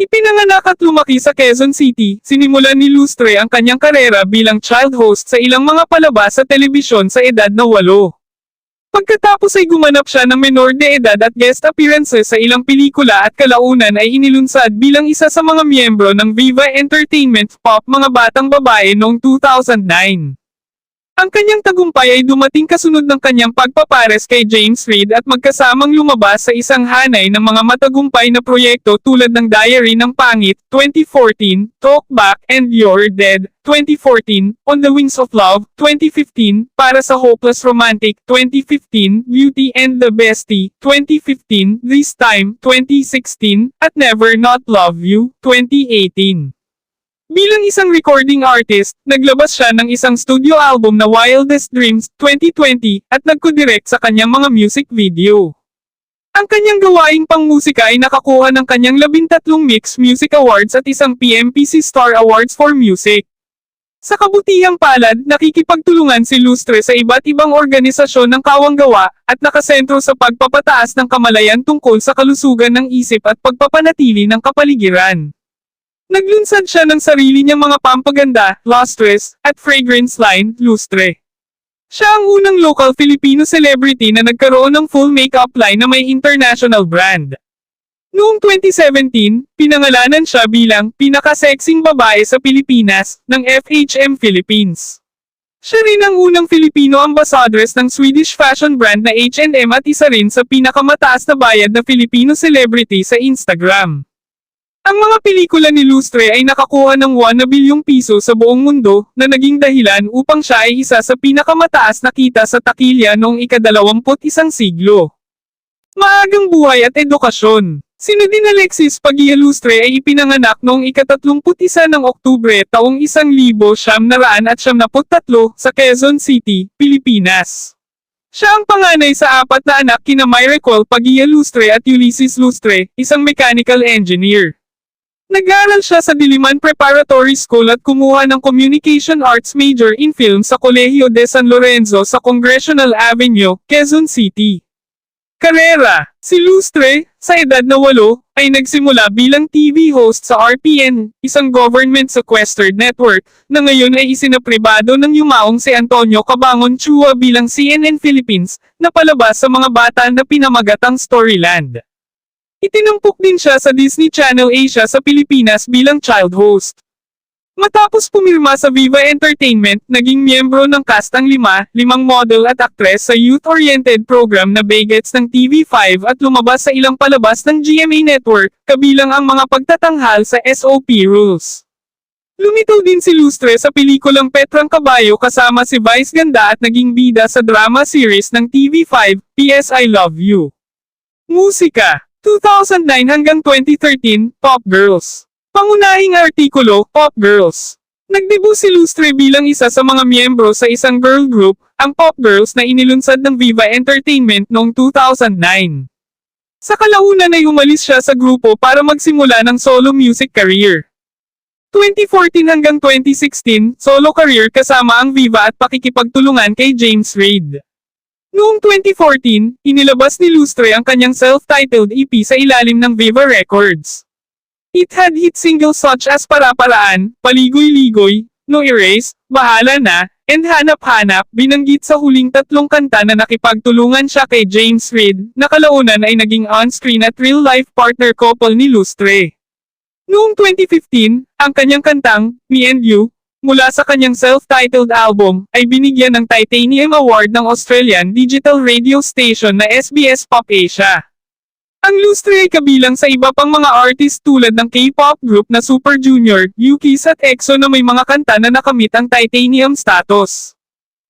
Ipinanganak at lumaki sa Quezon City, sinimulan ni Lustre ang kanyang karera bilang child host sa ilang mga palabas sa telebisyon sa edad na walo. Pagkatapos ay gumanap siya ng menor de edad at guest appearances sa ilang pelikula at kalaunan ay inilunsad bilang isa sa mga miyembro ng Viva Entertainment Pop Mga Batang Babae noong 2009. Ang kanyang tagumpay ay dumating kasunod ng kanyang pagpapares kay James Reid at magkasamang lumabas sa isang hanay ng mga matagumpay na proyekto tulad ng Diary ng Pangit, 2014, Talk Back and You're Dead, 2014, On the Wings of Love, 2015, Para sa Hopeless Romantic, 2015, Beauty and the Bestie, 2015, This Time, 2016, at Never Not Love You, 2018. Bilang isang recording artist, naglabas siya ng isang studio album na Wildest Dreams 2020 at nagkudirect sa kanyang mga music video. Ang kanyang gawaing pangmusika ay nakakuha ng kanyang labintatlong Mix Music Awards at isang PMPC Star Awards for Music. Sa kabutihang palad, nakikipagtulungan si Lustre sa iba't ibang organisasyon ng kawanggawa at nakasentro sa pagpapataas ng kamalayan tungkol sa kalusugan ng isip at pagpapanatili ng kapaligiran. Naglunsad siya ng sarili niyang mga pampaganda, Lustres, at fragrance line, Lustre. Siya ang unang local Filipino celebrity na nagkaroon ng full makeup line na may international brand. Noong 2017, pinangalanan siya bilang pinaka-sexing babae sa Pilipinas ng FHM Philippines. Siya rin ang unang Filipino ambassadress ng Swedish fashion brand na H&M at isa rin sa pinakamataas na bayad na Filipino celebrity sa Instagram. Ang mga pelikula ni Lustre ay nakakuha ng 1 na bilyong piso sa buong mundo na naging dahilan upang siya ay isa sa pinakamataas na kita sa takilya noong ikadalawamput isang siglo. Maagang buhay at edukasyon. Si Nadine Alexis Pagia Lustre ay ipinanganak noong ikatatlumput isa ng Oktubre taong isang libo siyam naraan at siyam tatlo sa Quezon City, Pilipinas. Siya ang panganay sa apat na anak kina Myricol Pagia Lustre at Ulysses Lustre, isang mechanical engineer. Nag-aral siya sa Diliman Preparatory School at kumuha ng Communication Arts major in film sa Colegio de San Lorenzo sa Congressional Avenue, Quezon City. Karera Si Lustre, sa edad na walo, ay nagsimula bilang TV host sa RPN, isang government sequestered network, na ngayon ay isinapribado ng yumaong si Antonio Cabangon Chua bilang CNN Philippines, na palabas sa mga bata na pinamagatang Storyland. Itinampok din siya sa Disney Channel Asia sa Pilipinas bilang child host. Matapos pumirma sa Viva Entertainment, naging miyembro ng cast ang lima, limang model at aktres sa youth-oriented program na Bagets ng TV5 at lumabas sa ilang palabas ng GMA Network, kabilang ang mga pagtatanghal sa SOP Rules. Lumitaw din si Lustre sa pelikulang Petrang Kabayo kasama si Vice Ganda at naging bida sa drama series ng TV5, PS I Love You. Musika 2009 hanggang 2013, Pop Girls. Pangunahing artikulo, Pop Girls. Nagdebu si Lustre bilang isa sa mga miyembro sa isang girl group, ang Pop Girls na inilunsad ng Viva Entertainment noong 2009. Sa kalaunan ay umalis siya sa grupo para magsimula ng solo music career. 2014 hanggang 2016, solo career kasama ang Viva at pakikipagtulungan kay James Reid. Noong 2014, inilabas ni Lustre ang kanyang self-titled EP sa ilalim ng Viva Records. It had hit singles such as Para-Paraan, Paligoy-Ligoy, No Erase, Bahala Na, and Hanap-Hanap binanggit sa huling tatlong kanta na nakipagtulungan siya kay James Reid, na kalaunan ay naging on-screen at real-life partner couple ni Lustre. Noong 2015, ang kanyang kantang, Me and You, mula sa kanyang self-titled album, ay binigyan ng Titanium Award ng Australian digital radio station na SBS Pop Asia. Ang Lustre ay kabilang sa iba pang mga artist tulad ng K-pop group na Super Junior, Yukis at EXO na may mga kanta na nakamit ang titanium status.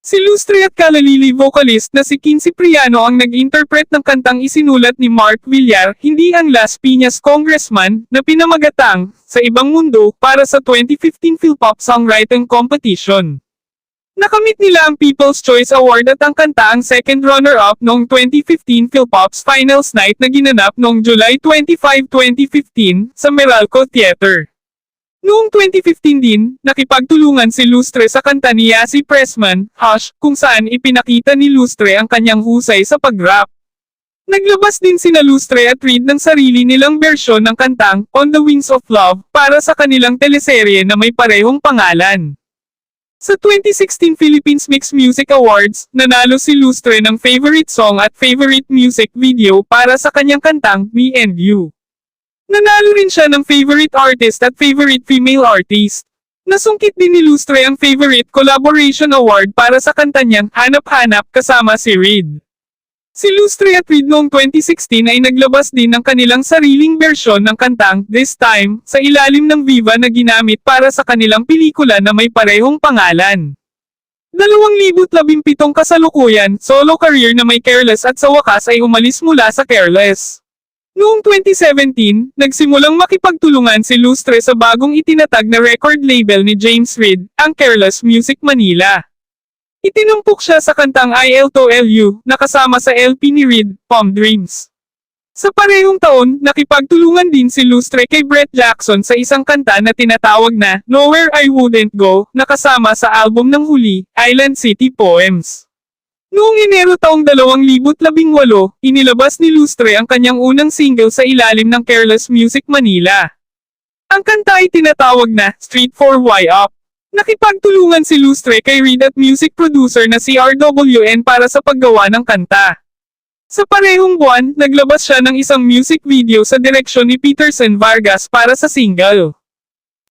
Si Lustre at kalalili vocalist na si Kin Cipriano ang nag-interpret ng kantang isinulat ni Mark Villar, hindi ang Las Piñas congressman, na pinamagatang, sa ibang mundo, para sa 2015 Philpop Songwriting Competition. Nakamit nila ang People's Choice Award at ang kanta ang second runner-up noong 2015 Philpops Finals Night na ginanap noong July 25, 2015, sa Meralco Theater. Noong 2015 din, nakipagtulungan si Lustre sa kanta ni Yasi Pressman, Hush, kung saan ipinakita ni Lustre ang kanyang husay sa pag-rap. Naglabas din sina Lustre at Reed ng sarili nilang bersyon ng kantang On the Wings of Love para sa kanilang teleserye na may parehong pangalan. Sa 2016 Philippines Mix Music Awards, nanalo si Lustre ng favorite song at favorite music video para sa kanyang kantang Me and You. Nanalo rin siya ng favorite artist at favorite female artist. Nasungkit din ni Lustre ang favorite collaboration award para sa kanta niyang Hanap-Hanap kasama si Reed. Si Lustre at Reed noong 2016 ay naglabas din ng kanilang sariling bersyon ng kantang This Time sa ilalim ng Viva na ginamit para sa kanilang pelikula na may parehong pangalan. 2017 kasalukuyan, solo career na may Careless at sa wakas ay umalis mula sa Careless. Noong 2017, nagsimulang makipagtulungan si Lustre sa bagong itinatag na record label ni James Reed, ang Careless Music Manila. Itinumpok siya sa kantang IL2LU, na kasama sa LP ni Reed, Palm Dreams. Sa parehong taon, nakipagtulungan din si Lustre kay Brett Jackson sa isang kanta na tinatawag na Nowhere I Wouldn't Go, na kasama sa album ng huli, Island City Poems. Noong Enero taong 2018, inilabas ni Lustre ang kanyang unang single sa ilalim ng Careless Music Manila. Ang kanta ay tinatawag na Street for Y Up. Nakipagtulungan si Lustre kay Reed at music producer na si RWN para sa paggawa ng kanta. Sa parehong buwan, naglabas siya ng isang music video sa direksyon ni Peterson Vargas para sa single.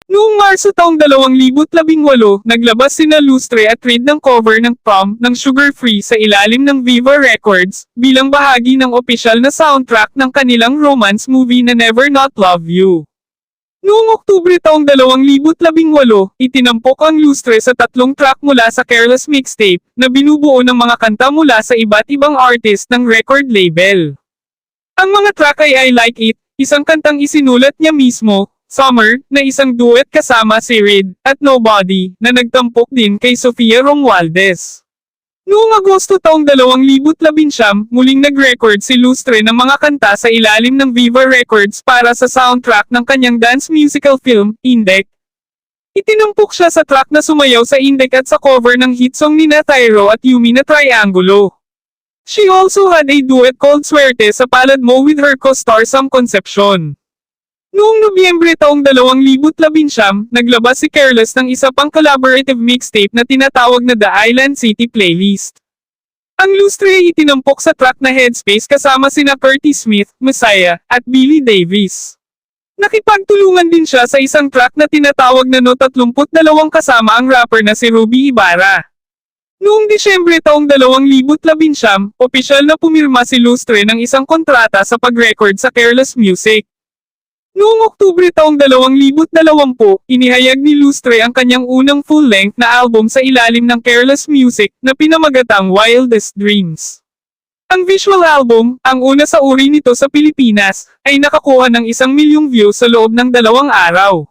Noong Marso taong 2018, naglabas sina Lustre at Reed ng cover ng Prom ng Sugar Free sa ilalim ng Viva Records, bilang bahagi ng opisyal na soundtrack ng kanilang romance movie na Never Not Love You. Noong Oktubre taong 2018, itinampok ang Lustre sa tatlong track mula sa Careless Mixtape, na binubuo ng mga kanta mula sa iba't ibang artist ng record label. Ang mga track ay I Like It, isang kantang isinulat niya mismo, Summer, na isang duet kasama si Reed, at Nobody, na nagtampok din kay Sofia Romualdez. Noong Agosto taong 2019, muling nag-record si Lustre ng mga kanta sa ilalim ng Viva Records para sa soundtrack ng kanyang dance musical film, Indek. Itinampok siya sa track na sumayaw sa Indek at sa cover ng hit song ni Tyro at Yumi na Triangulo. She also had a duet called Suerte sa Palad Mo with her co-star Sam Concepcion. Noong Nobyembre taong 2019, naglabas si Careless ng isa pang collaborative mixtape na tinatawag na The Island City Playlist. Ang lustre ay itinampok sa track na Headspace kasama sina Curtis Smith, Messiah, at Billy Davis. Nakipagtulungan din siya sa isang track na tinatawag na No 32 kasama ang rapper na si Ruby Ibarra. Noong Disyembre taong 2019, opisyal na pumirma si Lustre ng isang kontrata sa pag-record sa Careless Music. Noong Oktubre taong 2020, inihayag ni Lustre ang kanyang unang full-length na album sa ilalim ng Careless Music na pinamagatang Wildest Dreams. Ang visual album, ang una sa uri nito sa Pilipinas, ay nakakuha ng isang milyong views sa loob ng dalawang araw.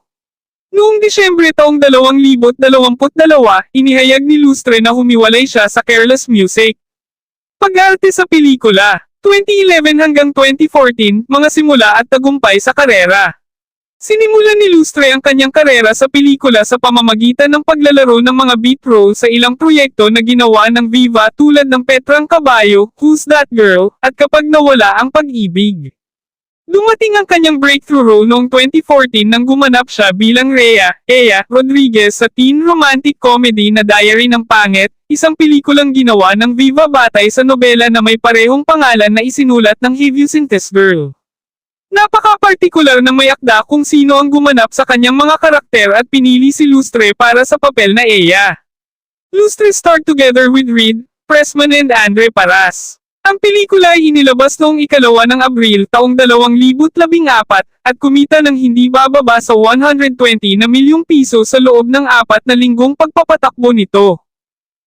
Noong Disyembre taong 2022, inihayag ni Lustre na humiwalay siya sa Careless Music. Pag-arte sa pelikula 2011 hanggang 2014, mga simula at tagumpay sa karera. Sinimulan ni Lustre ang kanyang karera sa pelikula sa pamamagitan ng paglalaro ng mga beat role sa ilang proyekto na ginawa ng Viva tulad ng Petrang Kabayo, Who's That Girl, at Kapag Nawala ang Pag-ibig. Dumating ang kanyang breakthrough role noong 2014 nang gumanap siya bilang Rhea, Ea, Rodriguez sa teen romantic comedy na Diary ng Pangit, isang pelikulang ginawa ng Viva Batay sa nobela na may parehong pangalan na isinulat ng Heviosintes Girl. Napaka-partikular na may akda kung sino ang gumanap sa kanyang mga karakter at pinili si Lustre para sa papel na Ea. Lustre starred together with Reed, Pressman and Andre Paras. Ang pelikula ay inilabas noong ikalawa ng Abril taong 2014 at kumita ng hindi bababa sa 120 na milyong piso sa loob ng apat na linggong pagpapatakbo nito.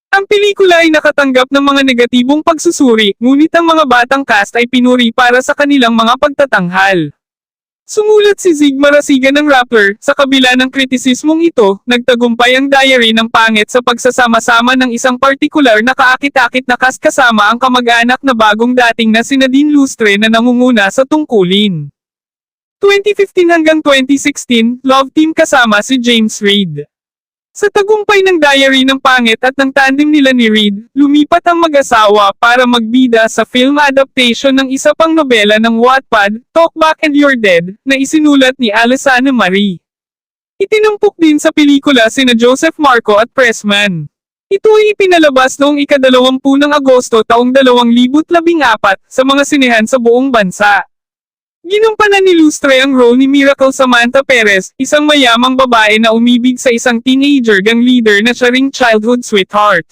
Ang pelikula ay nakatanggap ng mga negatibong pagsusuri, ngunit ang mga batang cast ay pinuri para sa kanilang mga pagtatanghal. Sumulat si Zig Marasigan ng rapper, sa kabila ng kritisismong ito, nagtagumpay ang diary ng pangit sa pagsasama-sama ng isang partikular na kaakit-akit na cast kasama ang kamag-anak na bagong dating na si Nadine Lustre na nangunguna sa tungkulin. 2015 hanggang 2016, Love Team kasama si James Reid. Sa tagumpay ng diary ng pangit at ng tandem nila ni Reid, lumipat ang mag-asawa para magbida sa film adaptation ng isa pang nobela ng Wattpad, Talk Back and You're Dead, na isinulat ni Alessandra Marie. Itinampok din sa pelikula sina Joseph Marco at Pressman. Ito ay ipinalabas noong ikadalawampu ng Agosto taong 2014 sa mga sinehan sa buong bansa. Ginumpanan ni Lustre ang role ni Miracle Samantha Perez, isang mayamang babae na umibig sa isang teenager gang leader na siya ring childhood sweetheart.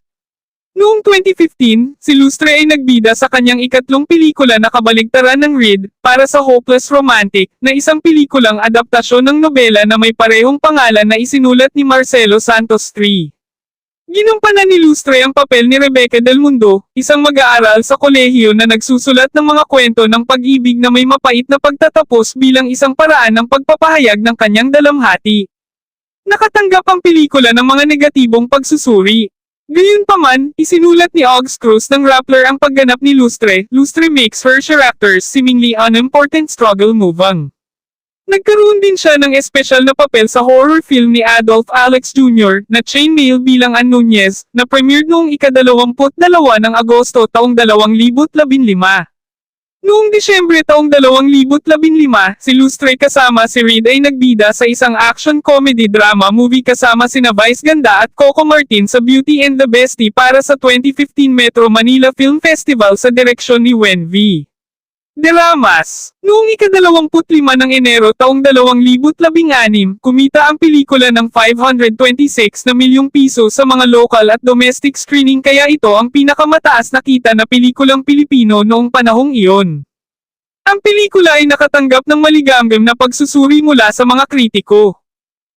Noong 2015, si Lustre ay nagbida sa kanyang ikatlong pelikula na kabaligtaran ng Reed, para sa Hopeless Romantic, na isang pelikulang adaptasyon ng nobela na may parehong pangalan na isinulat ni Marcelo Santos III. Ginumpanan ni Lustre ang papel ni Rebecca Del Mundo, isang mag-aaral sa kolehiyo na nagsusulat ng mga kwento ng pag-ibig na may mapait na pagtatapos bilang isang paraan ng pagpapahayag ng kanyang dalamhati. Nakatanggap ang pelikula ng mga negatibong pagsusuri. Gayunpaman, isinulat ni Ogs Cruz ng Rappler ang pagganap ni Lustre, Lustre makes her characters seemingly unimportant struggle moving. Nagkaroon din siya ng espesyal na papel sa horror film ni Adolf Alex Jr. na Chainmail bilang Ann Nunez, na premiered noong ikadalawamput dalawa ng Agosto taong 2015. Noong Disyembre taong 2015, si Lustre kasama si Reed ay nagbida sa isang action comedy drama movie kasama sina Vice Ganda at Coco Martin sa Beauty and the Bestie para sa 2015 Metro Manila Film Festival sa direksyon ni Wen V. Deramas. Noong ikadalawamput lima ng Enero taong 2016, kumita ang pelikula ng 526 na milyong piso sa mga local at domestic screening kaya ito ang pinakamataas na kita na pelikulang Pilipino noong panahong iyon. Ang pelikula ay nakatanggap ng maligambem na pagsusuri mula sa mga kritiko.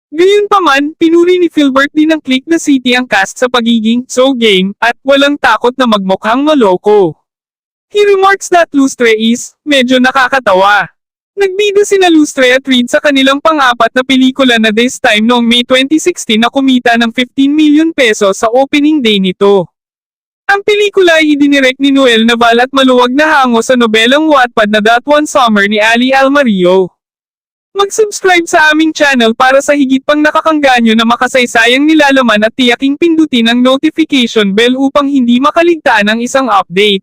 Gayunpaman, pinuri ni Philbert din ng Click the City ang cast sa pagiging so game at walang takot na magmukhang maloko. He remarks that Lustre is, medyo nakakatawa. Nagbida sina Lustre at Reed sa kanilang pang-apat na pelikula na this time noong May 2016 na kumita ng 15 million pesos sa opening day nito. Ang pelikula ay idinirect ni Noel Naval at maluwag na hango sa nobelang Wattpad na That One Summer ni Ali Almario. Mag-subscribe sa aming channel para sa higit pang nakakangganyo na makasaysayang nilalaman at tiyaking pindutin ang notification bell upang hindi makaligtaan ang isang update.